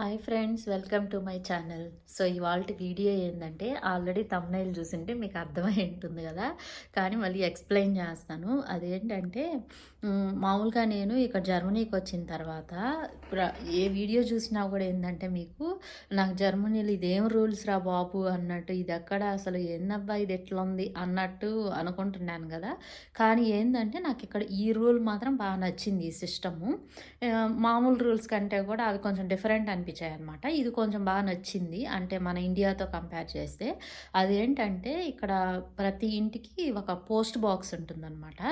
Hi friends welcome to my channel. So ఇవాళ video ఏంటంటే already thumbnail చూసింటే మీకు అర్థమై ఉంటుంది కదా. కానీ మళ్ళీ ఎక్స్ప్లెయిన్ చేస్తాను. అదేంటంటే మామూలుగా నేను ఇక్కడ జర్మనీకి వచ్చిన తర్వాత ఏ వీడియో చూసినా కూడా ఏంటంటే మీకు నాకు జర్మనీలో ఇదేం రూల్స్ రా బాబు అన్నట్టు ఇది ఎక్కడ అసలు ఏందబ్బా ఇది ఎట్లా ఉంది అన్నట్టు అనుకుంటున్నాను కదా. కానీ ఏంటంటే నాకు ఇక్కడ ఈ రూల్ మాత్రం బాగా నచ్చింది ఈ సిస్టము. మామూలు రూల్స్ కంటే కూడా అవి కొంచెం డిఫరెంట్ అనిపించాయి అనమాట ఇది కొంచెం బాగా నచ్చింది అంటే మన ఇండియాతో కంపేర్ చేస్తే. అదేంటంటే ఇక్కడ ప్రతి ఇంటికి ఒక పోస్ట్ బాక్స్ ఉంటుందన్నమాట.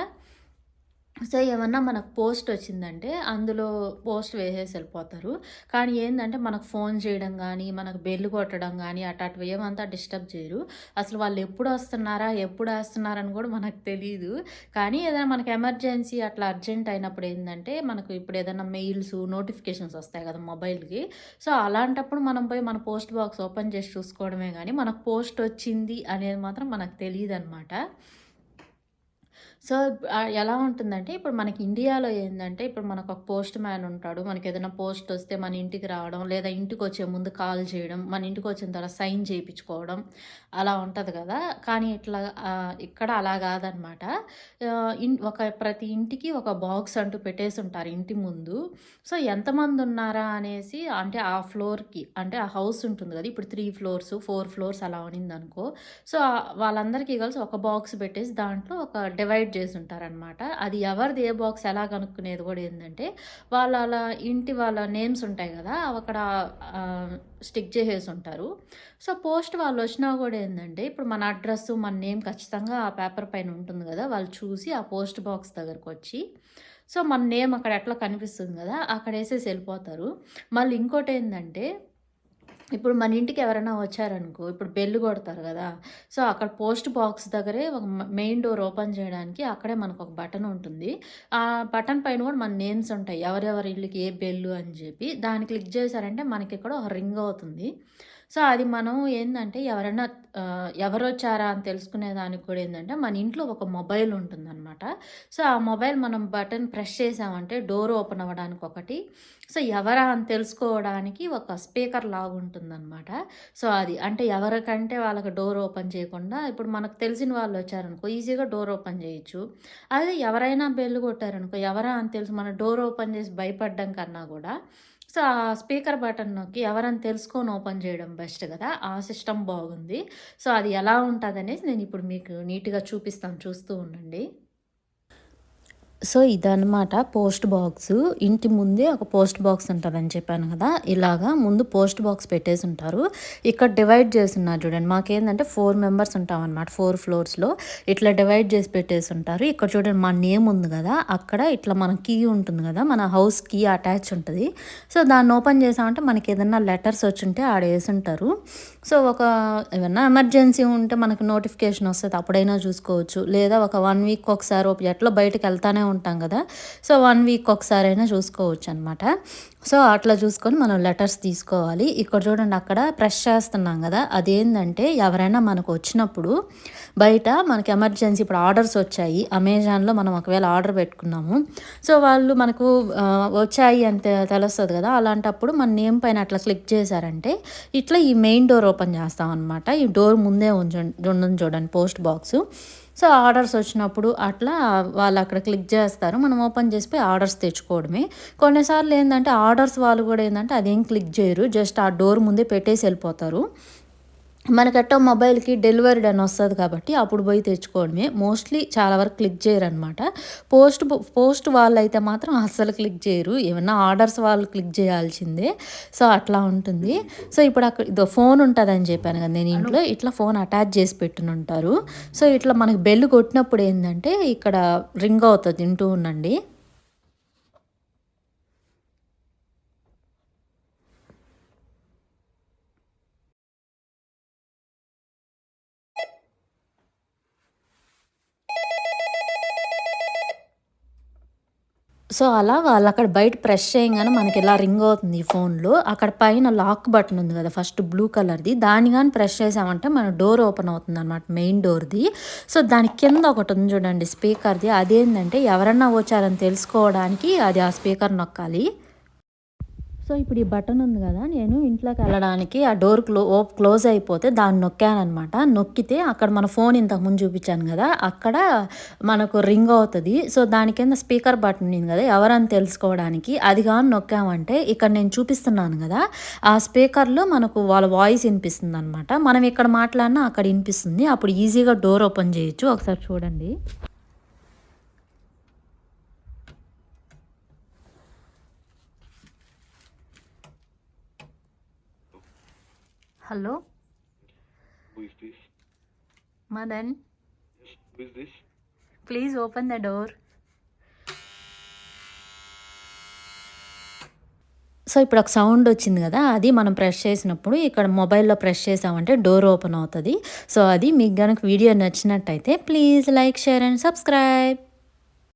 సో ఏమన్నా మనకు పోస్ట్ వచ్చిందంటే అందులో పోస్ట్ వేసేసి వెళ్ళిపోతారు. కానీ ఏంటంటే మనకు ఫోన్ చేయడం కానీ మనకు బెల్ కొట్టడం కానీ అటాటివి ఏమంతా డిస్టర్బ్ చేయరు. అసలు వాళ్ళు ఎప్పుడు వస్తున్నారా ఎప్పుడు వేస్తున్నారని కూడా మనకు తెలియదు కానీ ఏదైనా మనకు ఎమర్జెన్సీ అట్లా అర్జెంట్ అయినప్పుడు ఏంటంటే మనకు ఇప్పుడు ఏదైనా మెయిల్స్ నోటిఫికేషన్స్ వస్తాయి కదా మొబైల్కి. సో అలాంటప్పుడు మనం పోయి మన పోస్ట్ బాక్స్ ఓపెన్ చేసి చూసుకోవడమే కానీ మనకు పోస్ట్ వచ్చింది అనేది మాత్రం మనకు తెలియదు అనమాట సో ఎలా ఉంటుందంటే ఇప్పుడు మనకి ఇండియాలో ఏంటంటే ఇప్పుడు మనకు ఒక పోస్ట్ మ్యాన్ ఉంటాడు. మనకి ఏదైనా పోస్ట్ వస్తే మన ఇంటికి రావడం లేదా ఇంటికి వచ్చే ముందు కాల్ చేయడం మన ఇంటికి వచ్చిన తర్వాత సైన్ చేయించుకోవడం అలా ఉంటుంది కదా. కానీ ఇట్లా ఇక్కడ అలా కాదనమాట. ఒక ప్రతి ఇంటికి ఒక బాక్స్ అంటూ పెట్టేసి ఉంటారు ఇంటి ముందు. సో ఎంతమంది ఉన్నారా అనేసి అంటే ఆ ఫ్లోర్కి అంటే ఆ హౌస్ ఉంటుంది కదా ఇప్పుడు త్రీ ఫ్లోర్స్ ఫోర్ ఫ్లోర్స్ అలా ఉన్నింది అనుకో సో వాళ్ళందరికీ కలిసి ఒక బాక్స్ పెట్టేసి దాంట్లో ఒక డివైడ్ చేసి ఉంటారనమాట అది ఎవరిది ఏ బాక్స్ ఎలా కనుక్కునేది కూడా ఏంటంటే వాళ్ళ అలా ఇంటి వాళ్ళ నేమ్స్ ఉంటాయి కదా అవి అక్కడ స్టిక్ చేసేసి ఉంటారు సో పోస్ట్ వాళ్ళు వచ్చినా కూడా ఏంటంటే ఇప్పుడు మన అడ్రస్ మన నేమ్ ఖచ్చితంగా ఆ పేపర్ పైన ఉంటుంది కదా వాళ్ళు చూసి ఆ పోస్ట్ బాక్స్ దగ్గరకు వచ్చి సో మన నేమ్ అక్కడ ఎట్లా కనిపిస్తుంది కదా అక్కడ వేసేసి వెళ్ళిపోతారు. మళ్ళీ ఇంకోటి ఏంటంటే ఇప్పుడు మన ఇంటికి ఎవరైనా వచ్చారనుకో ఇప్పుడు బెల్ కొడతారు కదా సో అక్కడ పోస్ట్ బాక్స్ దగ్గరే ఒక మెయిన్ డోర్ ఓపెన్ చేయడానికి అక్కడే మనకు ఒక బటన్ ఉంటుంది. ఆ బటన్ పైన కూడా మన నేమ్స్ ఉంటాయి ఎవరెవరి ఇల్లుకి ఏ బెల్లు అని చెప్పి. దాన్ని క్లిక్ చేశారంటే మనకి ఇక్కడ ఒక రింగ్ అవుతుంది. సో అది మనం ఏంటంటే ఎవరైనా ఎవరు వచ్చారా అని తెలుసుకునే దానికి కూడా ఏంటంటే మన ఇంట్లో ఒక మొబైల్ ఉంటుందన్నమాట. సో ఆ మొబైల్ మనం బటన్ ప్రెస్ చేసామంటే డోర్ ఓపెన్ అవ్వడానికి ఒకటి సో ఎవరా అని తెలుసుకోవడానికి ఒక స్పీకర్ లాగా ఉంటుందన్నమాట. సో అది అంటే ఎవరికంటే వాళ్ళకి డోర్ ఓపెన్ చేయకుండా ఇప్పుడు మనకు తెలిసిన వాళ్ళు వచ్చారనుకో ఈజీగా డోర్ ఓపెన్ చేయొచ్చు. అదే ఎవరైనా బెల్ కొట్టారనుకో ఎవరా అని తెలుసు మన డోర్ ఓపెన్ చేసి భయపడడం కన్నా కూడా సో ఆ స్పీకర్ బటన్ నొక్కి ఎవరని తెలుసుకొని ఓపెన్ చేయడం బెస్ట్ కదా ఆ సిస్టమ్ బాగుంది. సో అది ఎలా ఉంటుంది అనేసి నేను ఇప్పుడు మీకు నీట్గా చూపిస్తాను చూస్తూ ఉండండి. సో ఇదన్నమాట పోస్ట్ బాక్స్. ఇంటి ముందే ఒక పోస్ట్ బాక్స్ ఉంటుందని చెప్పాను కదా ఇలాగా ముందు పోస్ట్ బాక్స్ పెట్టేసి ఉంటారు. ఇక్కడ డివైడ్ చేస్తున్నారు చూడండి మాకేంటంటే ఫోర్ మెంబర్స్ ఉంటాం అనమాట ఫోర్ ఫ్లోర్స్లో ఇట్లా డివైడ్ చేసి పెట్టేసి ఉంటారు. ఇక్కడ చూడండి మా నేమ్ ఉంది కదా అక్కడ ఇట్లా మన కీ ఉంటుంది కదా మన హౌస్ కీ అటాచ్ ఉంటుంది. సో దాన్ని ఓపెన్ చేసామంటే మనకి ఏదైనా లెటర్స్ వచ్చి ఉంటే ఆడ వేసి ఉంటారు. సో ఒక ఏమన్నా ఎమర్జెన్సీ ఉంటే మనకు నోటిఫికేషన్ వస్తుంది అప్పుడైనా చూసుకోవచ్చు. లేదా ఒక వన్ వీక్ ఒకసారి ఎట్లా బయటకు వెళ్తానే ఉంటాం కదా. సో వన్ వీక్ ఒకసారి అయినా చూసుకోవచ్చు అనమాట సో అట్లా చూసుకొని మనం లెటర్స్ తీసుకోవాలి. ఇక్కడ చూడండి అక్కడ ప్రెస్ చేస్తున్నాం కదా. అదేంటంటే ఎవరైనా మనకు వచ్చినప్పుడు బయట మనకి ఎమర్జెన్సీ ఇప్పుడు ఆర్డర్స్ వచ్చాయి. అమెజాన్లో మనం ఒకవేళ ఆర్డర్ పెట్టుకున్నాము. సో వాళ్ళు మనకు వచ్చాయి అంత తెలుస్తుంది కదా. అలాంటప్పుడు మన నేమ్ పైన అట్లా క్లిక్ చేశారంటే ఇట్లా ఈ మెయిన్ డోర్ ఓపెన్ చేస్తాం అనమాట ఈ డోర్ ముందే ఉంచండి చూడండి పోస్ట్ బాక్స్. సో ఆర్డర్స్ వచ్చినప్పుడు అట్లా వాళ్ళు అక్కడ క్లిక్ చేస్తారు. మనం ఓపెన్ చేసిపోయి ఆర్డర్స్ తెచ్చుకోవడమే. కొన్నిసార్లు ఏంటంటే ఆర్డర్స్ వాళ్ళు కూడా ఏంటంటే అదేం క్లిక్ చేయరు. జస్ట్ ఆ డోర్ ముందే పెట్టేసి వెళ్ళిపోతారు. మనకట్ట మొబైల్కి డెలివరీడ్ అని వస్తుంది కాబట్టి అప్పుడు పోయి తెచ్చుకోవడమే. మోస్ట్లీ చాలా వరకు క్లిక్ చేయరు అనమాట పోస్ట్ పోస్ట్ వాళ్ళు అయితే మాత్రం అస్సలు క్లిక్ చేయరు. ఏమన్నా ఆర్డర్స్ వాళ్ళు క్లిక్ చేయాల్సిందే. సో అట్లా ఉంటుంది. సో ఇప్పుడు అక్కడ ఇదో ఫోన్ ఉంటుంది అని చెప్పాను కదా నేను ఇంట్లో ఇట్లా ఫోన్ అటాచ్ చేసి పెట్టుని ఉంటారు సో ఇట్లా మనకి బెల్ కొట్టినప్పుడు ఏంటంటే ఇక్కడ రింగ్ అవుతుంది వింటూ ఉండండి. సో అలా వాళ్ళు అక్కడ బయట ప్రెస్ చేయగానే మనకి ఇలా రింగ్ అవుతుంది ఈ ఫోన్లో అక్కడ పైన లాక్ బటన్ ఉంది కదా ఫస్ట్ బ్లూ కలర్ది దాని కానీ ప్రెస్ చేసామంటే మన డోర్ ఓపెన్ అవుతుంది అనమాట మెయిన్ డోర్ది. సో దాని కింద ఒకటి ఉంది చూడండి స్పీకర్ది అదేంటంటే ఎవరన్నా వచ్చారని తెలుసుకోవడానికి అది ఆ స్పీకర్ నొక్కాలి. సో ఇప్పుడు ఈ బటన్ ఉంది కదా నేను ఇంట్లోకి వెళ్ళడానికి ఆ డోర్ క్లో క్లోజ్ అయిపోతే దాన్ని నొక్కానమాట నొక్కితే అక్కడ మన ఫోన్ ఇంతకు ముందు చూపించాను కదా అక్కడ మనకు రింగ్ అవుతుంది. సో దాని కింద స్పీకర్ బటన్ ఉంది కదా ఎవరని తెలుసుకోవడానికి అది కానీ నొక్కామంటే ఇక్కడ నేను చూపిస్తున్నాను కదా ఆ స్పీకర్లో మనకు వాళ్ళ వాయిస్ వినిపిస్తుంది అనమాట మనం ఇక్కడ మాట్లాడినా అక్కడ వినిపిస్తుంది. అప్పుడు ఈజీగా డోర్ ఓపెన్ చేయొచ్చు. ఒకసారి చూడండి. Hello. Who is this? Madan. Yes, who is this? Please open the door so ఇప్పుడు ఒక సౌండ్ వచ్చింది కదా అది మనం ప్రెస్ చేసినప్పుడు ఇక్కడ మొబైల్లో ప్రెస్ చేసామంటే డోర్ ఓపెన్ అవుతుంది. సో అది మీకు కనుక వీడియో నచ్చినట్టయితే please like share and subscribe